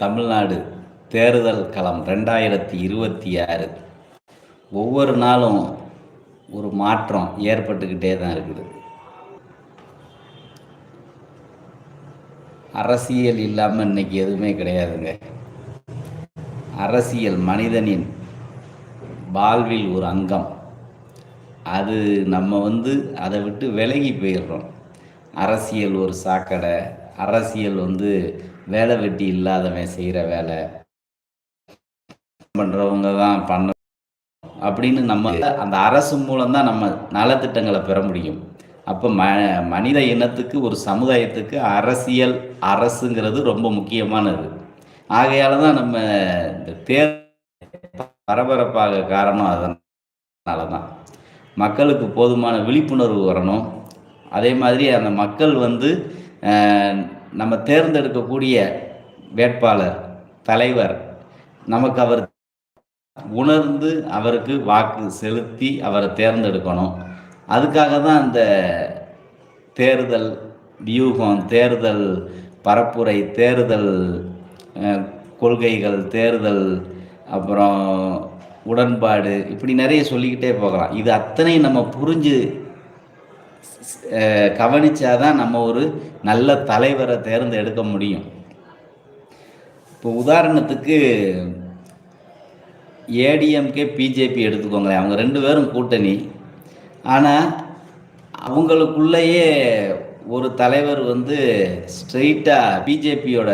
தமிழ்நாடு தேர்தல் களம் ரெண்டாயிரத்தி இருபத்தி ஆறு. ஒவ்வொரு நாளும் ஒரு மாற்றம் ஏற்பட்டுக்கிட்டே தான் இருக்குது. அரசியல் இல்லாமல் இன்னைக்கு எதுவுமே கிடையாதுங்க. அரசியல் மனிதனின் வாழ்வில் ஒரு அங்கம். அது நம்ம வந்து அதை விட்டு விலகி போயிடுறோம். அரசியல் ஒரு சாக்கடை. அரசியல் வந்து வேலை வெட்டி இல்லாதவன் செய்கிற வேலை பண்ணுறவங்க தான் பண்ண அப்படின்னு நம்ம அந்த அரசு மூலம்தான் நம்ம நலத்திட்டங்களை பெற முடியும். அப்போ ம மனித இனத்துக்கு ஒரு சமுதாயத்துக்கு அரசியல் அரசுங்கிறது ரொம்ப முக்கியமானது. ஆகையால் தான் நம்ம இந்த தேர் பரபரப்பாக காரணம் அதனால தான். மக்களுக்கு போதுமான விழிப்புணர்வு வரணும். அதே மாதிரி அந்த மக்கள் வந்து நம்ம தேர்ந்தெடுக்கக்கூடிய வேட்பாளர் தலைவர் நமக்கு அவர் உணர்ந்து அவருக்கு வாக்கு செலுத்தி அவரை தேர்ந்தெடுக்கணும். அதுக்காக தான் அந்த தேர்தல் வியூகம் தேர்தல் பரப்புரை தேர்தல் கொள்கைகள் தேர்தல் அப்புறம் உடன்பாடு இப்படி நிறைய சொல்லிக்கிட்டே போகலாம். இது அத்தனையும் நம்ம புரிஞ்சு அஹ், கவனிச்சாதான் நம்ம ஒரு நல்ல தலைவரை தேர்ந்தெடுக்க முடியும். இப்போ உதாரணத்துக்கு ஏடிஎம்கே பிஜேபி எடுத்துக்கோங்களேன். அவங்க ரெண்டு பேரும் கூட்டணி. ஆனால் அவங்களுக்குள்ளேயே ஒரு தலைவர் வந்து ஸ்ட்ரெயிட்டாக பிஜேபியோட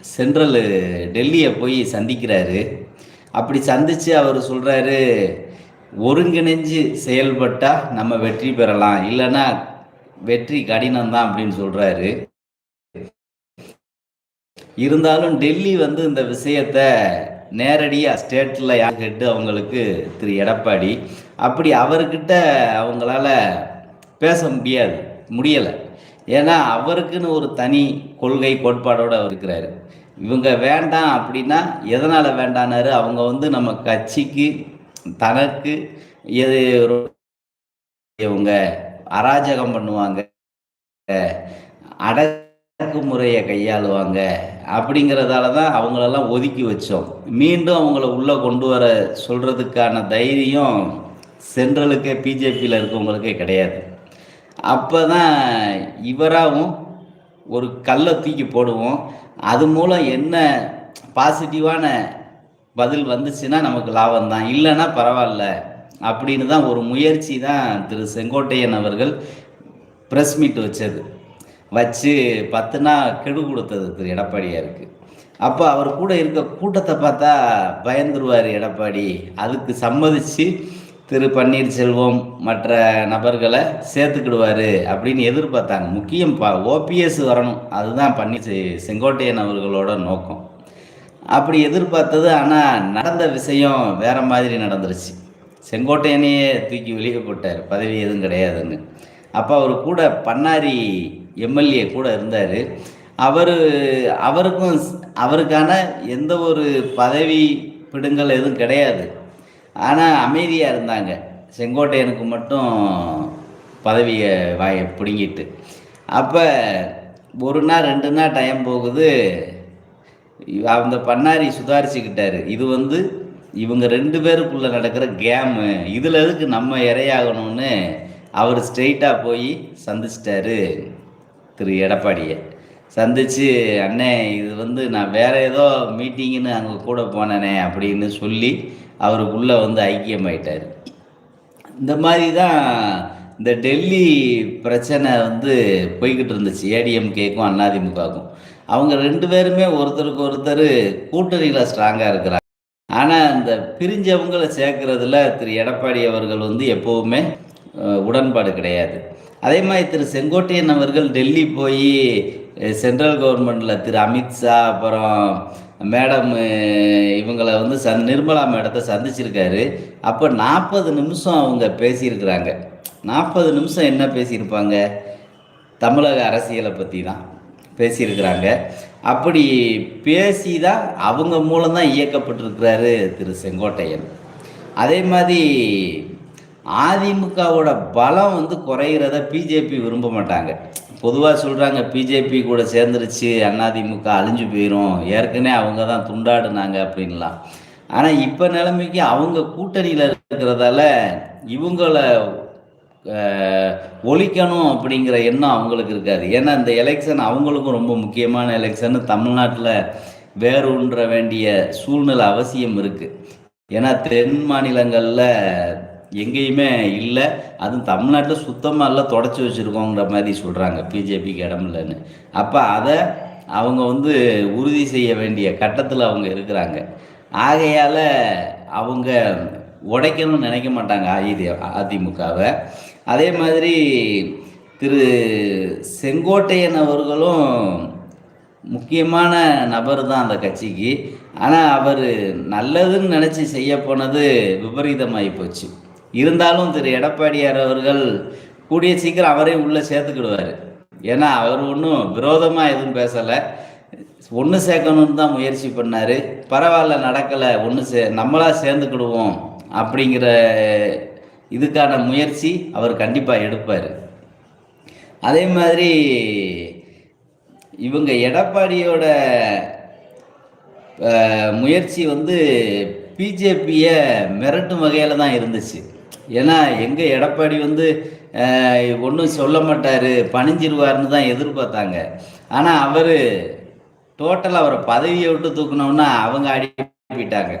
சென்ட்ரல் டெல்லியை போய் சந்திக்கிறாரு. அப்படி சந்தித்து அவர் சொல்கிறாரு ஒருங்கிணைஞ்சு செயல்பட்டால் நம்ம வெற்றி பெறலாம். இல்லைன்னா வெற்றி கடினம்தான் அப்படின்னு சொல்கிறாரு இருந்தாலும் டெல்லி வந்து இந்த விஷயத்த நேரடியாக ஸ்டேட்டில் யார் ஹெட்டு அவங்களுக்கு திரு எடப்பாடி. அப்படி அவர்கிட்ட அவங்களால பேச முடியாது. முடியலை. ஏன்னா அவருக்குன்னு ஒரு தனி கொள்கை கோட்பாடோடு அவர் இருக்கிறாரு. இவங்க வேண்டாம் அப்படின்னா எதனால் வேண்டானாரு அவங்க வந்து நம்ம கட்சிக்கு தனக்கு எது இவங்க அராஜகம் பண்ணுவாங்க அடக்குமுறையை கையாளுவாங்க அப்படிங்கிறதால தான் அவங்களெல்லாம் ஒதுக்கி வச்சோம். மீண்டும் அவங்கள உள்ளே கொண்டு வர சொல்கிறதுக்கான தைரியம் சென்ட்ரலுக்கே பிஜேபியில் இருக்கவங்களுக்கே கிடையாது. அப்போ தான் இவராகவும் ஒரு கல்லை தூக்கி போடுவோம். அது மூலம் என்ன பாசிட்டிவான பதில் வந்துச்சுன்னா நமக்கு லாபம் தான் இல்லைன்னா பரவாயில்ல. அப்படின்னு தான் ஒரு முயற்சி தான் திரு செங்கோட்டையன் அவர்கள் ப்ரெஸ் மீட் வச்சது. வச்சு பத்துனா கெடு கொடுத்தது திரு எடப்பாடியாருக்கு. அப்போ அவர் கூட இருக்க கூட்டத்தை பார்த்தா பயந்துருவார் எடப்பாடி. அதுக்கு சம்மதிச்சு திரு பன்னீர்செல்வம் மற்ற நபர்களை சேர்த்துக்கிடுவார் அப்படின்னு எதிர்பார்த்தாங்க. முக்கியம் பா ஓபிஎஸ் வரணும். அதுதான் பன்னீர் செங்கோட்டையன் அவர்களோட நோக்கம். அப்படி எதிர்பார்த்தது ஆனால் நடந்த விஷயம் வேற மாதிரி நடந்துருச்சு. செங்கோட்டையனையே தூக்கி வெளியே போட்டார். பதவி எதுவும் கிடையாதுன்னு. அப்போ அவர் கூட பண்ணாரி எம்எல்ஏ கூட இருந்தார். அவர் அவருக்கும் அவருக்கான எந்த ஒரு பதவி பிடுங்கல் எதுவும் கிடையாது. ஆனால் அமைதியாக இருந்தாங்க. செங்கோட்டையனுக்கு மட்டும் பதவியை வாய பிடுங்கிட்டு. அப்போ ஒரு நாள் ரெண்டு நாள் டைம் போகுது. அந்த பண்ணாரி சுதாரிச்சுக்கிட்டாரு. இது வந்து இவங்க ரெண்டு பேருக்குள்ள நடக்கிற கேமு இதில் எதுக்கு நம்ம இரையாகணும்னு அவர் ஸ்ட்ரெயிட்டாக போய் சந்திச்சிட்டாரு திரு எடப்பாடியை. சந்திச்சு அண்ணே இது வந்து நான் வேற ஏதோ மீட்டிங்குன்னு அங்கே கூட போனேனே அப்படின்னு சொல்லி அவருக்குள்ளே வந்து ஐக்கியமாயிட்டார். இந்த மாதிரி தான் இந்த டெல்லி பிரச்சனை வந்து போய்கிட்டு இருந்துச்சு. ஏடிஎம்கேக்கும் அண்ணாதிமுகவுக்கும் அவங்க ரெண்டு பேருமே ஒருத்தருக்கு ஒருத்தர் கூட்டணியில் ஸ்ட்ராங்காக இருக்கிறாங்க. ஆனால் இந்த பிரிஞ்சவங்களை சேர்க்கறதுல திரு எடப்பாடி அவர்கள் வந்து எப்போவுமே உடன்பாடு கிடையாது. அதே மாதிரி திரு செங்கோட்டையன் அவர்கள் டெல்லி போய் சென்ட்ரல் கவர்மெண்ட்டில் திரு அமித்ஷா அப்புறம் மேடம் இவங்களை வந்து சந் நிர்மலா மேடத்தை சந்திச்சிருக்காரு. அப்போ நாற்பது நிமிஷம் அவங்க பேசியிருக்கிறாங்க. நாற்பது நிமிஷம் என்ன பேசியிருப்பாங்க? தமிழக அரசியலை பற்றி தான் பேசியிருக்கிறாங்க. அப்படி பேசி தான் அவங்க மூலம்தான் இயக்கப்பட்டிருக்கிறாரு திரு செங்கோட்டையன். அதே மாதிரி அதிமுகவோட பலம் வந்து குறையிறத பிஜேபி விரும்ப மாட்டாங்க. பொதுவாக சொல்கிறாங்க பிஜேபி கூட சேர்ந்துருச்சு அதிமுக அழிஞ்சு போயிடும் ஏற்கனவே அவங்க தான் துண்டாடுனாங்க அப்படின்லாம். ஆனால் இப்போ நிலைமைக்கு அவங்க கூட்டணியில் இருக்கிறதால இவங்கள ஒழிக்கணும் அப்படிங்கிற எண்ணம் அவங்களுக்கு இருக்காது. ஏன்னா இந்த எலெக்ஷன் அவங்களுக்கும் ரொம்ப முக்கியமான எலெக்ஷன் தமிழ்நாட்டில் வேரூன்ற வேண்டிய சூழ்நிலை அவசியம் இருக்குது ஏன்னா தென் மாநிலங்களில் எங்கேயுமே இல்லை. அதுவும் தமிழ்நாட்டில் சுத்தமாக எல்லாம் தொடச்சி வச்சுருக்கோங்கிற மாதிரி சொல்கிறாங்க பிஜேபிக்கு இடம் இல்லைன்னு அப்போ அதை அவங்க வந்து உறுதி செய்ய வேண்டிய கட்டத்தில் அவங்க இருக்கிறாங்க. ஆகையால் அவங்க உடைக்கணும்னு நினைக்க மாட்டாங்க ஐதி அதிமுகவை அதே மாதிரி திரு செங்கோட்டையன் அவர்களும் முக்கியமான நபர் தான் அந்த கட்சிக்கு. ஆனால் அவர் நல்லதுன்னு நினச்சி செய்ய போனது விபரீதமாகி போச்சு. இருந்தாலும் திரு எடப்பாடியார் அவர்கள் கூடிய சீக்கிரம் அவரே உள்ளே சேர்த்துக்கிடுவார். ஏன்னா அவர் ஒன்றும் விரோதமாக எதுவும் பேசலை. ஒன்று சேர்க்கணும்னு தான் முயற்சி பண்ணார். பரவாயில்ல நடக்கலை. ஒன்று சே நம்மளாக சேர்ந்துக்கிடுவோம் அப்படிங்கிற இதுக்கான முயற்சி அவர் கண்டிப்பாக எடுப்பார். அதே மாதிரி இவங்க எடப்பாடியோட முயற்சி வந்து பிஜேபியை மிரட்டும் வகையில் தான் இருந்துச்சு. ஏன்னா எங்கள் எடப்பாடி வந்து ஒன்றும் சொல்ல மாட்டார் பணிஞ்சிருவார்னு தான் எதிர்பார்த்தாங்க. ஆனால் அவர் டோட்டலாக அவரை பதவியை விட்டு தூக்குனோன்னா அவங்க ஆடி போயிட்டாங்க.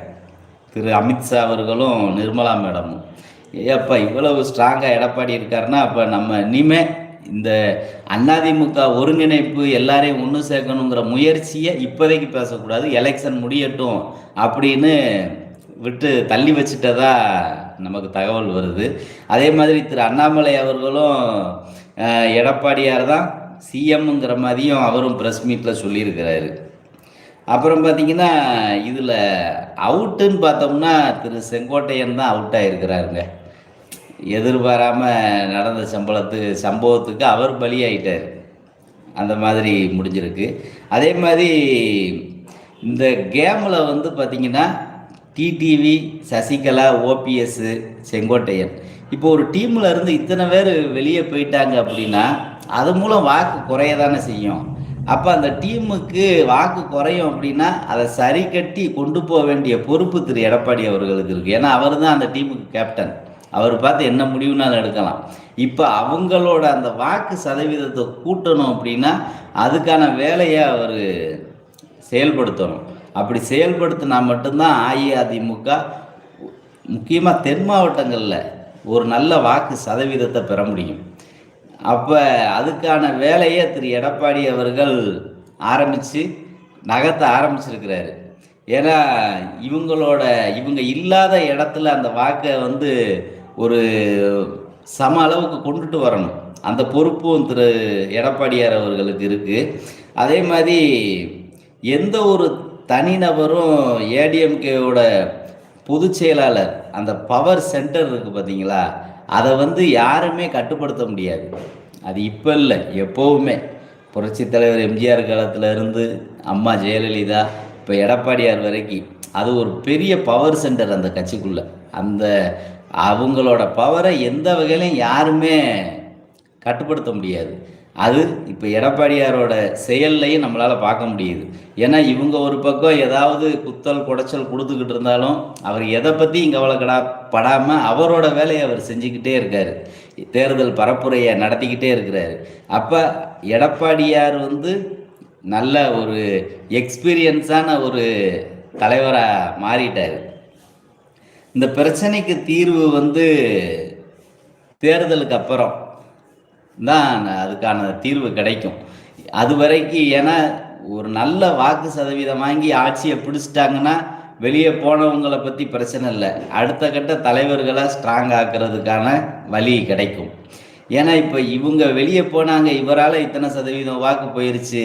திரு அமித்ஷா அவர்களும் நிர்மலா மேடமும். ஏப்பா இவ்வளவு ஸ்ட்ராங்காக எடப்பாடி இருக்காருன்னா அப்போ நம்ம இனிமே இந்த அதிமுக ஒருங்கிணைப்பு எல்லாரையும் ஒன்று சேர்க்கணுங்கிற முயற்சியை இப்போதைக்கு பேசக்கூடாது எலெக்ஷன் முடியட்டும் அப்படின்னு விட்டு தள்ளி வச்சுட்டதா நமக்கு தகவல் வருது. அதே மாதிரி திரு அண்ணாமலை அவர்களும் எடப்பாடியார் தான் சிஎம்ங்கிற மாதிரியும் அவரும் ப்ரெஸ் மீட்டில் சொல்லியிருக்கிறாரு. அப்புறம் பார்த்தீங்கன்னா இதில் அவுட்டுன்னு பார்த்தோம்னா திரு செங்கோட்டையன் தான் அவுட் ஆகிருக்கிறாருங்க எதிர்பாராமல் நடந்த சம்பளத்துக்கு சம்பவத்துக்கு அவர் பலியாயிட்டார். அந்த மாதிரி முடிஞ்சிருக்கு. அதே மாதிரி இந்த கேமில் வந்து பார்த்தீங்கன்னா டிடிவி சசிகலா ஓபிஎஸ் செங்கோட்டையன். இப்போ ஒரு டீமில் இருந்து இத்தனை பேர் வெளியே போயிட்டாங்க அப்படின்னா அது மூலம் வாக்கு குறைய தானே செய்யும். அப்போ அந்த டீமுக்கு வாக்கு குறையும் அப்படின்னா அதை சரி கட்டி கொண்டு போக வேண்டிய பொறுப்பு திரு எடப்பாடி அவர்களுக்கு இருக்குது ஏன்னா அவர் தான் அந்த டீமுக்கு கேப்டன் அவர் பார்த்து என்ன முடிவுனாலும் எடுக்கலாம். இப்போ அவங்களோட அந்த வாக்கு சதவீதத்தை கூட்டணும் அப்படின்னா அதுக்கான வேலையை அவர் செயல்படுத்தணும். அப்படி செயல்படுத்தினா மட்டும்தான் அஇஅதிமுக முக்கியமாக தென் மாவட்டங்களில் ஒரு நல்ல வாக்கு சதவீதத்தை பெற முடியும். அப்போ அதுக்கான வேலையை திரு எடப்பாடி அவர்கள் ஆரம்பித்து நகர்த்த ஆரம்பிச்சிருக்கிறாரு. ஏன்னா இவங்களோட இவங்க இல்லாத இடத்துல அந்த வாக்கை வந்து ஒரு சம அளவுக்கு கொண்டுட்டு வரணும். அந்த பொறுப்பும் திரு எடப்பாடியார் அவர்களுக்கு இருக்குது அதே மாதிரி எந்த ஒரு தனிநபரும் ஏடிஎம்கேவோட பொதுச் செயலாளர் அந்த பவர் சென்டர் இருக்குது பார்த்தீங்களா அதை வந்து யாருமே கட்டுப்படுத்த முடியாது. அது இப்போ இல்லை எப்போவுமே. புரட்சித் தலைவர் எம்ஜிஆர் காலத்தில் இருந்து அம்மா ஜெயலலிதா இப்போ எடப்பாடியார் வரைக்கும் அது ஒரு பெரிய பவர் சென்டர் அந்த கட்சிக்குள்ளே. அந்த அவங்களோட பவரை எந்த வகையிலையும் யாருமே கட்டுப்படுத்த முடியாது. அது இப்போ எடப்பாடியாரோட செயல்லையும் நம்மளால் பார்க்க முடியுது. ஏன்னா இவங்க ஒரு பக்கம் ஏதாவது குத்தல் குடைச்சல் கொடுத்துக்கிட்டு இருந்தாலும் அவர் எதை பற்றியும் கவலைக்கடா படாமல் அவரோட வேலையை அவர் செஞ்சுக்கிட்டே இருக்கார். தேர்தல் பரப்புரையை நடத்திக்கிட்டே இருக்கிறாரு. அப்போ எடப்பாடியார் வந்து நல்ல ஒரு எக்ஸ்பீரியன்ஸான ஒரு தலைவராக மாறிட்டார். இந்த பிரச்சனைக்கு தீர்வு வந்து தேர்தலுக்கு அப்புறம். தான் அதுக்கான தீர்வு கிடைக்கும். அது வரைக்கும் ஏன்னா ஒரு நல்ல வாக்கு சதவீதம் வாங்கி ஆட்சியை பிடிச்சிட்டாங்கன்னா வெளியே போனவங்களை பற்றி பிரச்சனை இல்லை. அடுத்த கட்ட தலைவர்களை ஸ்ட்ராங் ஆக்கிறதுக்கான வழி கிடைக்கும். ஏன்னா இப்போ இவங்க வெளியே போனாங்க இவரால் இத்தனை சதவீதம் வாக்கு போயிருச்சு.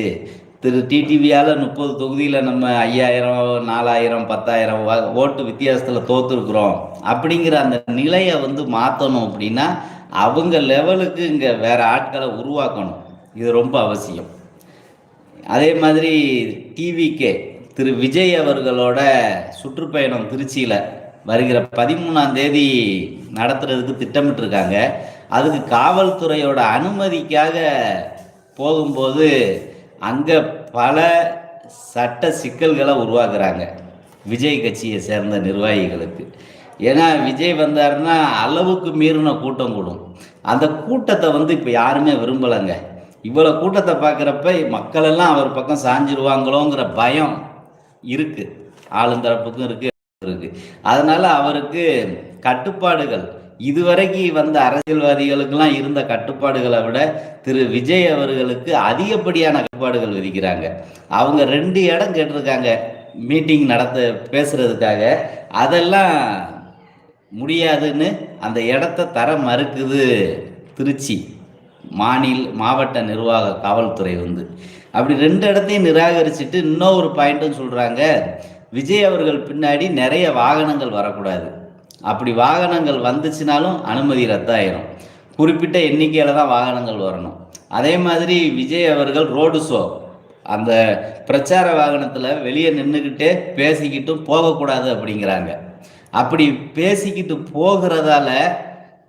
திரு டிடிவியால் முப்பது தொகுதியில் நம்ம ஐயாயிரம் நாலாயிரம் பத்தாயிரம் வா ஓட்டு வித்தியாசத்தில் தோற்றுருக்குறோம் அப்படிங்கிற அந்த நிலையை வந்து மாற்றணும் அப்படின்னா அவங்க லெவலுக்கு இங்கே வேறு ஆட்களை உருவாக்கணும். இது ரொம்ப அவசியம். அதே மாதிரி டிவிகே திரு விஜய் அவர்களோட சுற்றுப்பயணம் திருச்சியில் வருகிற பதிமூணாம் தேதி நடத்துறதுக்கு திட்டமிட்டிருக்காங்க. அதுக்கு காவல்துறையோட அனுமதிக்காக போகும்போது அங்கே பல சட்ட சிக்கல்களை உருவாக்குறாங்க. விஜய் கட்சியை சேர்ந்த நிர்வாகிகளுக்கு. ஏன்னா விஜய் வந்தாருன்னா அளவுக்கு மீறின கூட்டம் கூடும். அந்த கூட்டத்தை வந்து இப்போ யாருமே விரும்பலைங்க. இவ்வளோ கூட்டத்தை பார்க்குறப்ப மக்கள் எல்லாம் அவர் பக்கம் சாஞ்சிருவாங்களோங்கிற பயம் இருக்குது ஆளுந்தரப்புக்கும் இருக்குது இருக்கு அதனால் அவருக்கு கட்டுப்பாடுகள். இதுவரைக்கும் வந்த அரசியல்வாதிகளுக்கெல்லாம் இருந்த கட்டுப்பாடுகளை விட திரு விஜய் அவர்களுக்கு அதிகப்படியான கட்டுப்பாடுகள் விதிக்கிறாங்க. அவங்க ரெண்டு இடம் கேட்டிருக்காங்க. மீட்டிங் நடத்த பேசுறதுக்காக. அதெல்லாம் முடியாதுன்னு அந்த இடத்த தர மறுக்குது திருச்சி. மாநில மாவட்ட நிர்வாக காவல்துறை வந்து. அப்படி ரெண்டு இடத்தையும் நிராகரிச்சுட்டு இன்னொரு பாயிண்ட்டும் சொல்கிறாங்க விஜய் அவர்கள் பின்னாடி நிறைய வாகனங்கள் வரக்கூடாது. அப்படி வாகனங்கள் வந்துச்சுனாலும் அனுமதி ரத்தாயிரும். குறிப்பிட்ட எண்ணிக்கையில் தான் வாகனங்கள் வரணும். அதே மாதிரி விஜய் அவர்கள் ரோடு ஷோ. அந்த பிரச்சார வாகனத்தில் வெளியே நின்றுக்கிட்டே பேசிக்கிட்டும் போகக்கூடாது அப்படிங்கிறாங்க. அப்படி பேசிக்கிட்டு போகிறதால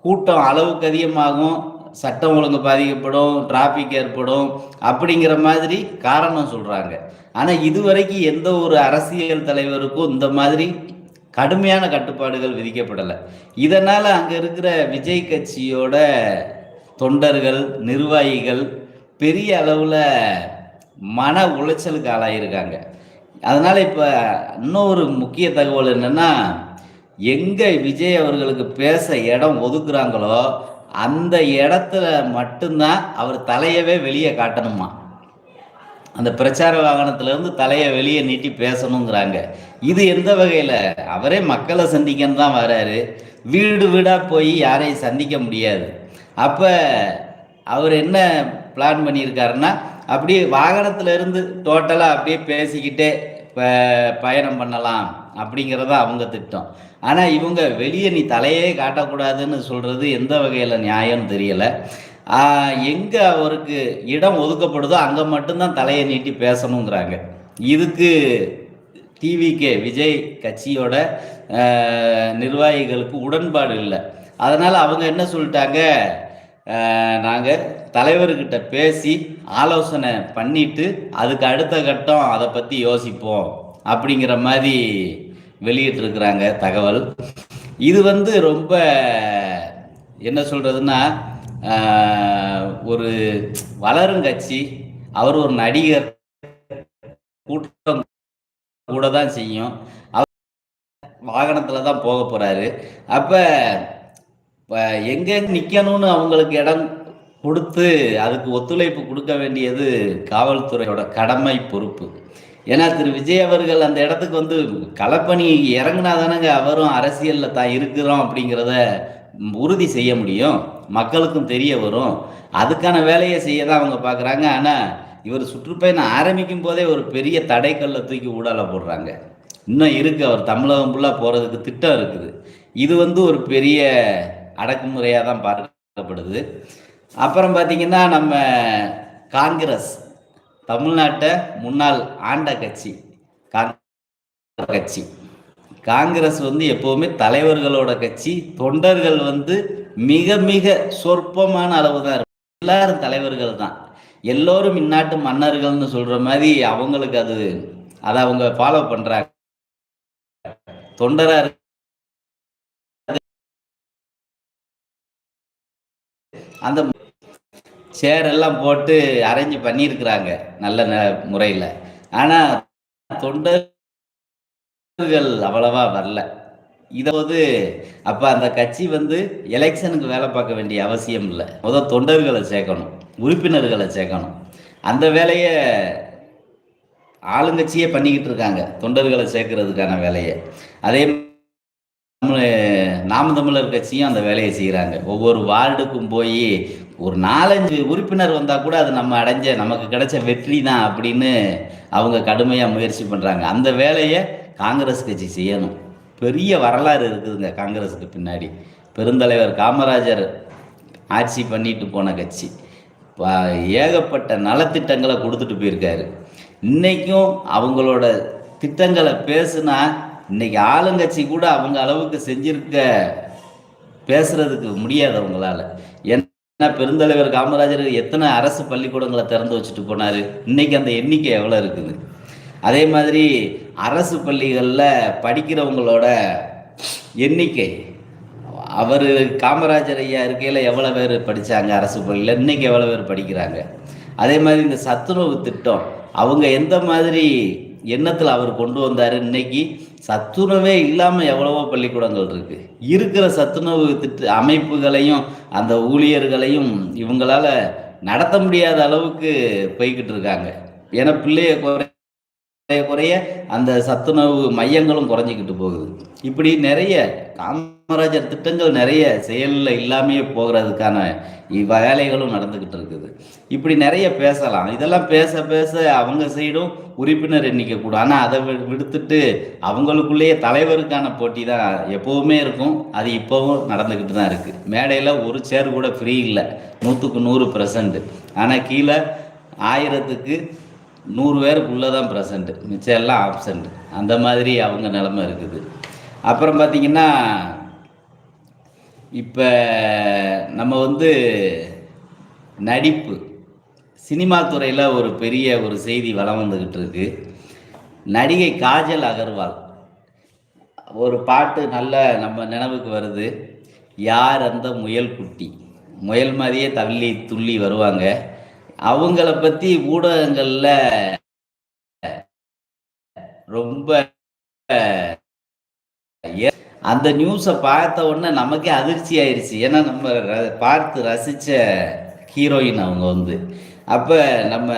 கூட்டம் அளவுக்கு அதிகமாகும் சட்டம் ஒழுங்கு பாதிக்கப்படும் டிராஃபிக் ஏற்படும் அப்படிங்கிற மாதிரி காரணம் சொல்கிறாங்க ஆனால் இதுவரைக்கும் எந்த ஒரு அரசியல் தலைவருக்கும் இந்த மாதிரி கடுமையான கட்டுப்பாடுகள் விதிக்கப்படலை. இதனால் அங்கே இருக்கிற விஜய் கட்சியோட தொண்டர்கள் நிர்வாகிகள் பெரிய அளவில் மன உளைச்சலுக்கு ஆளாயிருக்காங்க. அதனால் இப்போ இன்னொரு முக்கிய தகவல் என்னென்னா எங்கே விஜய் அவர்களுக்கு பேச இடம் ஒதுக்குறாங்களோ அந்த இடத்துல மட்டும்தான் அவர் தலையவே வெளியே காட்டணுமா? அந்த பிரச்சார வாகனத்திலேருந்து தலையை வெளியே நீட்டி பேசணுங்கிறாங்க. இது எந்த வகையில்? அவரே மக்களை சந்திக்கன்னு தான் வராரு. வீடு வீடாக போய் யாரையும் சந்திக்க முடியாது. அப்போ அவர் என்ன பிளான் பண்ணியிருக்காருன்னா அப்படியே வாகனத்துல இருந்து டோட்டலாக அப்படியே பேசிக்கிட்டே பயணம் பண்ணலாம் அப்படிங்கிறத அவங்க திட்டம். ஆனால் இவங்க வெளியே நீ தலையே காட்டக்கூடாதுன்னு சொல்கிறது எந்த வகையில் நியாயம்னு தெரியலை. எங்கே அவருக்கு இடம் ஒதுக்கப்படுதோ அங்கே மட்டும்தான் தலையை நீட்டி பேசணுங்கிறாங்க. இதுக்கு டிவிகே விஜய் கட்சியோட நிர்வாகிகளுக்கு உடன்பாடு இல்லை. அதனால் அவங்க என்ன சொல்லிட்டாங்க? நாங்கள் தலைவர்கிட்ட பேசி ஆலோசனை பண்ணிட்டு அதுக்கு அடுத்த கட்டம் அதை பற்றி யோசிப்போம் அப்படிங்கிற மாதிரி வெளியிட்டிருக்கிறாங்க தகவல். இது வந்து ரொம்ப என்ன சொல்கிறதுன்னா ஒரு வளரும் கட்சி அவர் ஒரு நடிகர் கூட்டம் கூட தான் செய்யும். அவர் வாகனத்தில் தான் போக போகிறாரு அப்போ எங்கே நிற்கணும்னு அவங்களுக்கு இடம் கொடுத்து அதுக்கு ஒத்துழைப்பு கொடுக்க வேண்டியது காவல்துறையோட கடமை பொறுப்பு. ஏன்னா திரு. விஜய் அவர்கள் அந்த இடத்துக்கு வந்து களப்பணி இறங்கினா தானேங்க அவரும் அரசியலில் தான் இருக்கிறோம் அப்படிங்கிறத உறுதி செய்ய முடியும். மக்களுக்கும் தெரிய வரும். அதுக்கான வேலையை செய்ய தான் அவங்க பார்க்குறாங்க. ஆனால் இவர் சுற்றுப்பயணம் ஆரம்பிக்கும் போதே ஒரு பெரிய தடைக்கல்லை தூக்கி ஊடால போடுறாங்க. இன்னும் இருக்குது அவர் தமிழகம் ஃபுல்லாக போகிறதுக்கு திட்டம் இருக்குது. இது வந்து ஒரு பெரிய அடக்குமுறையாக தான் பார்க்கப்படுது. அப்புறம் பார்த்திங்கன்னா நம்ம காங்கிரஸ் தமிழ்நாட்டை முன்னாள் ஆண்ட கட்சி காங்கிரஸ் கட்சி. காங்கிரஸ் வந்து எப்போவுமே தலைவர்களோட கட்சி தொண்டர்கள் வந்து மிக மிக சொற்பமான அளவு தான் இருக்கும் எல்லாரும் தலைவர்கள் தான். எல்லோரும் இந்நாட்டு மன்னர்கள்னு சொல்ற மாதிரி அவங்களுக்கு அது அதை அவங்க ஃபாலோ பண்றாங்க. தொண்டரா அந்த சேர் எல்லாம் போட்டு அரேஞ்ச் பண்ணியிருக்கிறாங்க நல்ல முறையில். ஆனால் தொண்டர்கள் அவ்வளவா வரல. இதாவது அப்போ அந்த கட்சி வந்து எலெக்ஷனுக்கு வேலை பார்க்க வேண்டிய அவசியம் இல்லை. முதல் தொண்டர்களை சேர்க்கணும் உறுப்பினர்களை சேர்க்கணும். அந்த வேலையை ஆளுங்கட்சியே பண்ணிக்கிட்டு இருக்காங்க தொண்டர்களை சேர்க்கறதுக்கான வேலையை. அதே நாம தமிழர் கட்சியும் அந்த வேலையை செய்கிறாங்க ஒவ்வொரு வார்டுக்கும் போய் ஒரு நாலஞ்சு உறுப்பினர் வந்தால் கூட அது நம்ம அடைஞ்ச நமக்கு கிடைச்ச வெற்றி தான் அப்படின்னு அவங்க கடுமையாக முயற்சி பண்ணுறாங்க அந்த வேலையை காங்கிரஸ் கட்சி செய்யணும். பெரிய வரலாறு இருக்குதுங்க காங்கிரஸுக்கு பின்னாடி. பெருந்தலைவர் காமராஜர் ஆட்சி பண்ணிட்டு போன கட்சி. ஏகப்பட்ட நலத்திட்டங்களை கொடுத்துட்டு போயிருக்காரு. இன்னைக்கும் அவங்களோட திட்டங்களை பேசுனா இன்னைக்கு ஆளுங்கட்சி கூட அவங்க அளவுக்கு செஞ்சிருக்க பேசுறதுக்கு முடியாது அவங்களால ஏன்னா பெருந்தலைவர் காமராஜர் எத்தனை அரசு பள்ளிக்கூடங்களை திறந்து வச்சுட்டு போனார்? இன்னைக்கு அந்த எண்ணிக்கை எவ்வளோ இருக்குது? அதே மாதிரி அரசு பள்ளிகளில் படிக்கிறவங்களோட எண்ணிக்கை அவர் காமராஜர் ஐயா இருக்கையில் எவ்வளோ பேர் படித்தாங்க அரசு பள்ளியில்? இன்றைக்கி எவ்வளோ பேர் படிக்கிறாங்க? அதே மாதிரி இந்த சத்துணவு திட்டம் அவங்க எந்த மாதிரி எண்ணத்தில் அவர் கொண்டு வந்தார் இன்னைக்கு? சத்துணவே இல்லாமல் எவ்வளவோ பள்ளிக்கூடங்கள் இருக்கு. இருக்கிற சத்துணவு திட்ட அமைப்புகளையும் அந்த ஊழியர்களையும் இவங்களால நடத்த முடியாத அளவுக்கு போய்கிட்டு இருக்காங்க. ஏன்னா பிள்ளைய குறை குறைய குறைய அந்த சத்துணவு மையங்களும் குறைஞ்சிக்கிட்டு போகுது. இப்படி நிறைய காமராஜர் திட்டங்கள் நிறைய செயலில் இல்லாமையே போகிறதுக்கான வேலைகளும் நடந்துக்கிட்டு இருக்குது. இப்படி நிறைய பேசலாம். இதெல்லாம் பேச பேச அவங்க சைடும் உறுப்பினர் எண்ணிக்கை கூட ஆனால் அதை விடுத்துட்டு அவங்களுக்குள்ளேயே தலைவருக்கான போட்டி தான் எப்போவுமே இருக்கும். அது இப்போவும் நடந்துக்கிட்டு தான் இருக்குது மேடையில் ஒரு சேர் கூட ஃப்ரீ இல்லை. நூற்றுக்கு நூறு பர்சன்ட் ஆனால் கீழே ஆயிரத்துக்கு நூறு பேருக்குள்ளே தான் ப்ரெசண்ட்டு மிச்சம் எல்லாம் ஆப்சண்ட் அந்த மாதிரி அவங்க நிலமை இருக்குது. அப்புறம் பார்த்திங்கன்னா இப்போ நம்ம வந்து நடிப்பு. சினிமா துறையில் ஒரு பெரிய ஒரு செய்தி வளம் வந்துக்கிட்டு இருக்கு. நடிகை காஜல் அகர்வால். ஒரு பாட்டு நல்ல நம்ம நினைவுக்கு வருது. யார் அந்த முயல் குட்டி? முயல் மாதிரியே தள்ளி துள்ளி வருவாங்க. அவங்கள பற்றி ஊடகங்களில் ரொம்ப அந்த நியூஸை பார்த்த உடனே நமக்கே அதிர்ச்சி ஆயிடுச்சு ஏன்னா நம்ம ர- பார்த்து ரசித்த ஹீரோயின் அவங்க வந்து. அப்போ நம்ம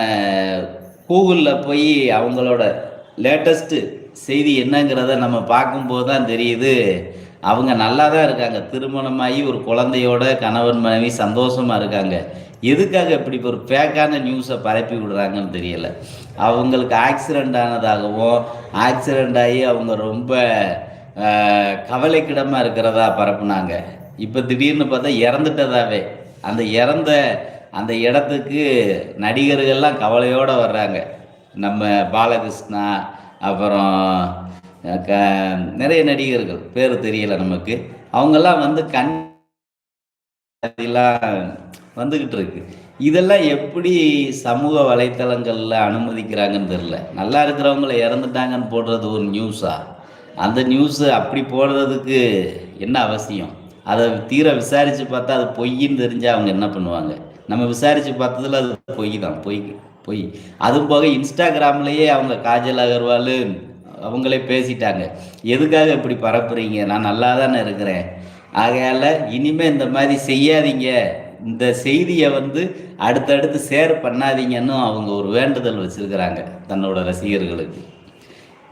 கூகுளில் போய் அவங்களோட லேட்டஸ்ட்டு செய்தி என்னங்கிறத நம்ம பார்க்கும்போது தான் தெரியுது. அவங்க நல்லா தான் இருக்காங்க. திருமணமாகி ஒரு குழந்தையோட கணவன் மனைவி சந்தோஷமாக இருக்காங்க. எதுக்காக இப்படி ஒரு ஃபேக்கான நியூஸை பரப்பி விடுறாங்கன்னு தெரியலை. அவங்களுக்கு ஆக்சிடெண்ட் ஆனதாகவும் ஆக்சிடெண்ட் ஆகி அவங்க ரொம்ப கவலைக்கிடமாக இருக்கிறதா பரப்புனாங்க. இப்போ திடீர்னு பார்த்தா இறந்துட்டதாவே. அந்த இறந்த அந்த இடத்துக்கு நடிகர்கள்லாம் கவலையோடு வர்றாங்க. நம்ம பாலகிருஷ்ணா அப்புறம் க நிறைய நடிகர்கள். பேர் தெரியலை நமக்கு. அவங்கெல்லாம் வந்து கண் இதெல்லாம் வந்துக்கிட்டு இருக்கு. இதெல்லாம் எப்படி சமூக வலைத்தளங்களில் அனுமதிக்கிறாங்கன்னு தெரில நல்லா இருக்கிறவங்கள இறந்துட்டாங்கன்னு போடுறது ஒரு நியூஸா அந்த நியூஸு அப்படி போடுறதுக்கு என்ன அவசியம்? அதை தீர விசாரித்து பார்த்தா அது பொய்ன்னு தெரிஞ்சால் அவங்க என்ன பண்ணுவாங்க? நம்ம விசாரித்து பார்த்ததுல அது பொய் தான் பொய் பொய். அதுவும் போக இன்ஸ்டாகிராம்லேயே அவங்க காஜல் அகர்வால் அவங்களே பேசிட்டாங்க. எதுக்காக இப்படி பரப்புறீங்க? நான் நல்லா தானே இருக்கிறேன். ஆகையால் இனிமேல் இந்த மாதிரி செய்யாதீங்க. இந்த செய்தியை வந்து அடுத்தடுத்து ஷேர் பண்ணாதீங்கன்னு அவங்க ஒரு வேண்டுதல் வச்சுருக்கிறாங்க தன்னோட ரசிகர்களுக்கு.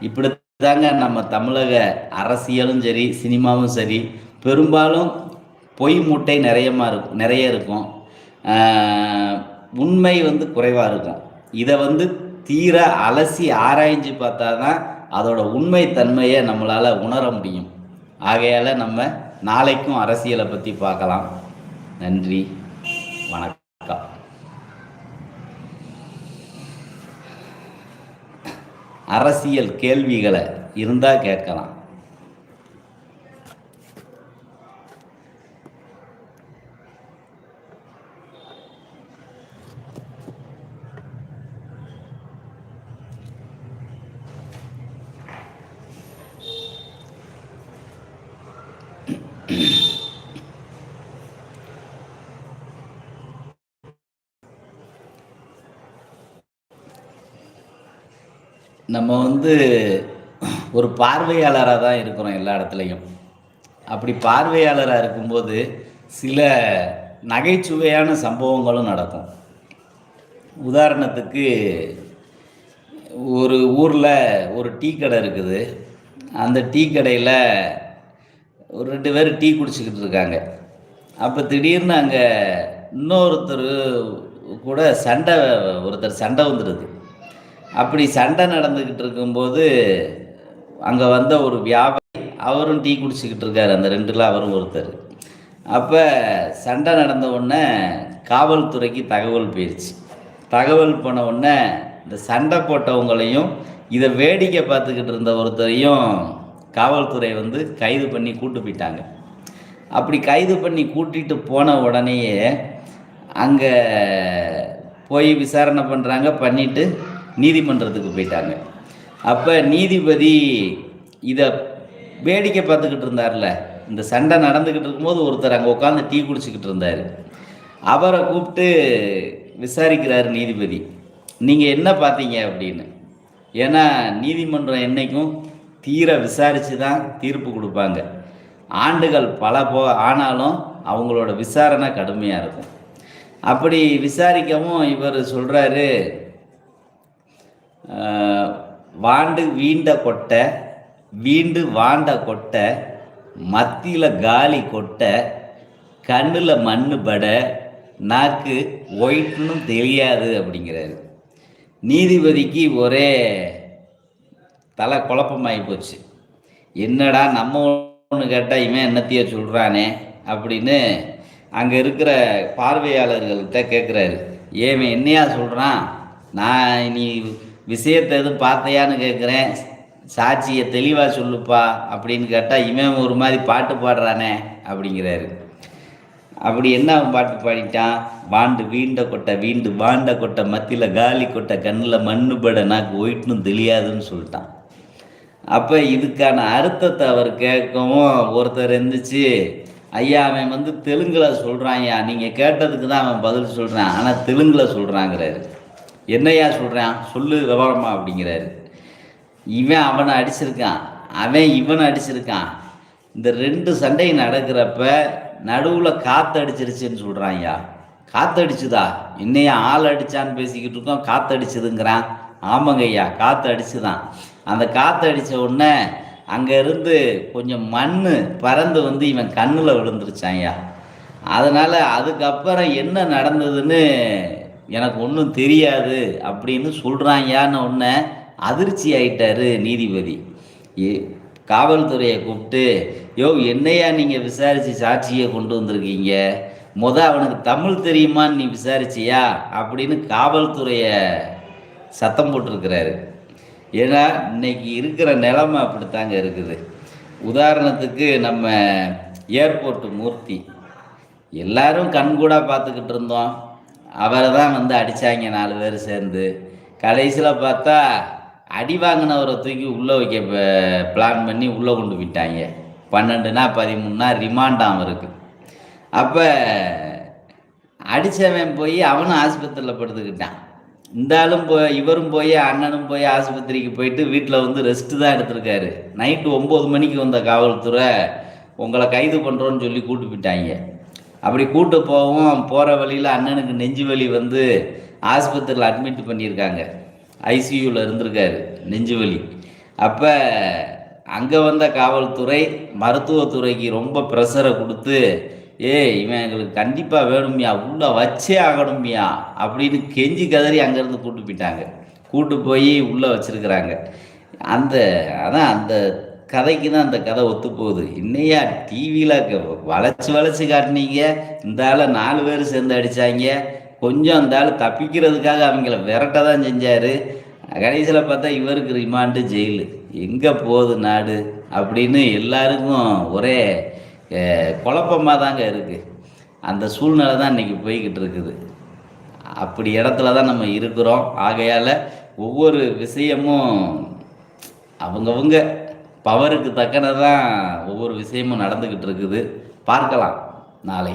இப்படி தாங்க நம்ம தமிழக அரசியலும் சரி சினிமாவும் சரி பெரும்பாலும் பொய் மூட்டை நிறையமாக இருக்கும் நிறைய இருக்கும். உண்மை வந்து குறைவாக இருக்கும். இதை வந்து தீர அலசி ஆராய்ஞ்சு பார்த்தா தான் அதோட உண்மை தன்மையை நம்மளால் உணர முடியும். ஆகையால் நம்ம நாளைக்கும் அரசியலை பற்றி பார்க்கலாம். நன்றி. வணக்கம். அரசியல் கேள்விகளை இருந்தால் கேட்கலாம். நம்ம வந்து ஒரு பார்வையாளராக தான் இருக்கிறோம் எல்லா இடத்துலையும். அப்படி பார்வையாளராக இருக்கும்போது சில நகைச்சுவையான சம்பவங்களும் நடக்கும். உதாரணத்துக்கு ஒரு ஊரில் ஒரு டீ கடை இருக்குது. அந்த டீ கடையில் ஒரு ரெண்டு பேர் டீ குடிச்சிக்கிட்டு இருக்காங்க. அப்போ திடீர்னு அங்கே இன்னொருத்தர் கூட சண்டை ஒருத்தர் சண்டை வந்துடுது அப்படி சண்டை நடந்துக்கிட்டு இருக்கும்போது அங்கே வந்த ஒரு வியாபாரி அவரும் டீ குடிச்சிக்கிட்டு இருக்காரு. அந்த ரெண்டுல அவரும் ஒருத்தர். அப்போ சண்டை நடந்த உடனே காவல்துறைக்கு தகவல் போயிடுச்சு தகவல் போன உடனே இந்த சண்டை போட்டவங்களையும் இதை வேடிக்கை பார்த்துக்கிட்டு இருந்த ஒருத்தரையும் காவல்துறை வந்து கைது பண்ணி கூட்டு போயிட்டாங்க. அப்படி கைது பண்ணி கூட்டிட்டு போன உடனேயே அங்கே போய் விசாரணை பண்ணுறாங்க பண்ணிவிட்டு நீதிமன்றத்துக்கு போயிட்டாங்க. அப்போ நீதிபதி இதை வேடிக்கை பார்த்துக்கிட்டு இருந்தார்ல இந்த சண்டை நடந்துக்கிட்டு இருக்கும்போது ஒருத்தர் அங்கே உட்காந்து டீ குடிச்சிக்கிட்டு இருந்தார். அவரை கூப்பிட்டு விசாரிக்கிறார் நீதிபதி நீங்கள் என்ன பார்த்தீங்க? அப்படின்னு. ஏன்னா நீதிமன்றம் என்றைக்கும் தீர விசாரித்து தான் தீர்ப்பு கொடுப்பாங்க. ஆண்டுகள் பல போ ஆனாலும் அவங்களோட விசாரணை கடுமையாக இருக்கும். அப்படி விசாரிக்கவும் இவர் சொல்கிறாரு வாண்டு வீண்ட கொட்டை வீண்டு வாண்ட கொட்டை மத்தியில் காலி கொட்டை கண்ணில் மண்ணு பட நாக்கு ஒயிட்னு தெரியாது அப்படிங்கிறாரு. நீதிபதிக்கு ஒரே தலை குழப்பமாகி போச்சு. என்னடா நம்ம ஒன்று கேட்டால் இவன் என்னத்தையோ சொல்கிறானே அப்படின்னு அங்கே இருக்கிற பார்வையாளர்கள்கிட்ட கேட்குறாரு ஏன் என்னையா சொல்கிறான் நான் நீ விஷயத்தை எதுவும் பார்த்தையான்னு கேட்குறேன். சாட்சியை தெளிவாக சொல்லுப்பா அப்படின்னு கேட்டால் இவன் ஒரு மாதிரி பாட்டு பாடுறானே அப்படிங்கிறாரு. அப்படி என்ன அவன் பாட்டு பாடிட்டான்? வாண்டு வீண்ட கொட்டை வீண்டு வாண்ட கொட்டை மத்தியில் காலி கொட்டை கண்ணில் மண்ணு பட நாக்கு ஒயிட்னும் தெரியாதுன்னு சொல்லிட்டான். அப்போ இதுக்கான அர்த்தத்தை அவர் கேட்கவும் ஒருத்தர் இருந்துச்சு ஐயா அவன் வந்து தெலுங்கில் சொல்கிறான் ஐயா நீங்கள் கேட்டதுக்கு தான் அவன் பதில் சொல்கிறான் ஆனால் தெலுங்கில் சொல்கிறாங்கிறாரு என்னையா சொல்கிறான் சொல்லு விவரமா அப்படிங்கிறாரு. இவன் அவனை அடிச்சிருக்கான். அவன் இவனை அடிச்சிருக்கான். இந்த ரெண்டு சண்டை நடக்கிறப்ப நடுவில் காற்று அடிச்சிருச்சுன்னு சொல்கிறான் ஐயா காற்று அடிச்சுதா என்னையா ஆள் அடித்தான்னு பேசிக்கிட்டு இருக்கோம் காற்று அடிச்சுதுங்கிறான் ஆமாங்க ஐயா காற்று அடிச்சுதான் அந்த காற்று அடித்த உடனே அங்கேருந்து கொஞ்சம் மண் பறந்து வந்து இவன் கண்ணில் விழுந்துருச்சான் ஐயா அதனால் அதுக்கப்புறம் என்ன நடந்ததுன்னு எனக்கு ஒன்றும் தெரியாது அப்படின்னு சொல்கிறாங்கன்னு ஒன்று அதிர்ச்சி ஆயிட்டாரு நீதிபதி. ஏ காவல்துறையை கூப்பிட்டு யோ என்னையா நீங்கள் விசாரித்து சாட்சியை கொண்டு வந்திருக்கீங்க? முத அவனுக்கு தமிழ் தெரியுமான்னு நீ விசாரிச்சியா? அப்படின்னு காவல்துறையை சத்தம் போட்டிருக்கிறாரு. ஏன்னா இன்னைக்கு இருக்கிற நிலமை அப்படித்தாங்க இருக்குது. உதாரணத்துக்கு நம்ம ஏர்போர்ட் மூர்த்தி. எல்லாரும் கண்கூடாக பார்த்துக்கிட்டு இருந்தோம். அவரை தான் வந்து அடித்தாங்க நாலு பேர் சேர்ந்து. கடைசியில் பார்த்தா அடி வாங்கினவரை தூக்கி உள்ளே வைக்க பிளான் பண்ணி உள்ளே கொண்டு போயிட்டாங்க. பன்னெண்டுனா பதிமூணுனா ரிமாண்டாம் அவருக்கு. அப்போ அடித்தவன் போய் அவனும் ஆஸ்பத்திரியில் படுத்துக்கிட்டான். இந்த ஆளும் போய் இவரும் போய் அண்ணனும் போய் ஆஸ்பத்திரிக்கு போயிட்டு வீட்டில் வந்து ரெஸ்ட்டு தான் எடுத்திருக்காரு. நைட்டு ஒம்பது மணிக்கு வந்த காவல்துறை உங்களை கைது பண்ணுறோன்னு சொல்லி கூட்டு போயிட்டாங்க. அப்படி கூட்டு போகவும் போகிற வழியில் அண்ணனுக்கு நெஞ்சு வலி வந்து ஆஸ்பத்திரியில் அட்மிட் பண்ணியிருக்காங்க. ஐசியூவில் இருந்திருக்காரு நெஞ்சு வலி. அப்போ அங்கே வந்த காவல்துறை மருத்துவத்துறைக்கு ரொம்ப ப்ரெஷரை கொடுத்து ஏ இவன் எங்களுக்கு கண்டிப்பாக வேணும்யா உள்ளே வச்சே ஆகணும்யா அப்படின்னு கெஞ்சி கதறி அங்கேருந்து கூட்டு போயிட்டாங்க. கூட்டு போய் உள்ளே வச்சுருக்குறாங்க. அந்த அதான் அந்த கதைக்கு தான் அந்த கதை ஒத்து போகுது இன்னையா டிவியில் வளைச்சி வளைச்சு காட்டினீங்க. இந்த ஆளை நாலு பேர் சேர்ந்து அடித்தாங்க கொஞ்சம் அந்த ஆள் தப்பிக்கிறதுக்காக அவங்கள விரட்ட தான் செஞ்சார். கடைசியில் பார்த்தா இவருக்கு ரிமாண்டு ஜெயிலு எங்கே போகுது நாடு? அப்படின்னு எல்லாருக்கும் ஒரே குழப்பமாக தாங்க இருக்குது அந்த சூழ்நிலை தான் இன்றைக்கி போய்கிட்டு இருக்குது. அப்படி இடத்துல தான் நம்ம இருக்கிறோம். ஆகையால் ஒவ்வொரு விஷயமும் அவங்கவுங்க பவருக்கு தக்கன தான் ஒவ்வொரு விஷயமும் நடந்துக்கிட்டு இருக்குது. பார்க்கலாம். நாளை.